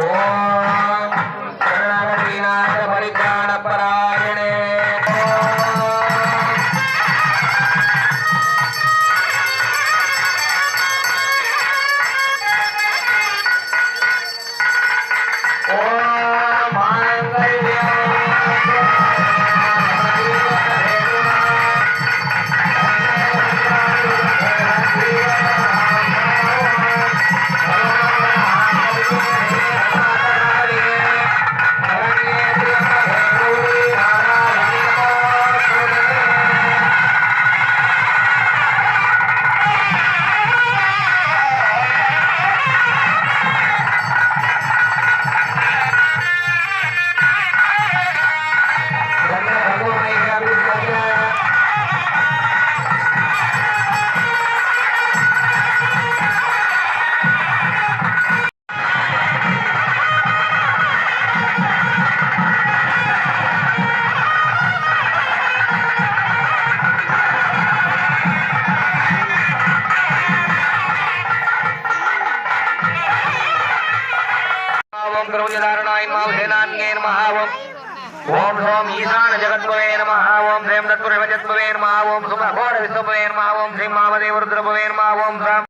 Glória. ఓం ద్రౌజధారణాయ నమ. హేనాన్యే నమ. ఓం ఓం సోం ఈశాన జగద్భవే నమ. ఓం శ్రీం దత్తురవజద్భవే నమ. ఓం సుమఘోర విశ్వభవే నమ. ఓం శ్రీం మామదేవ రుద్రభవే నమ. ఓం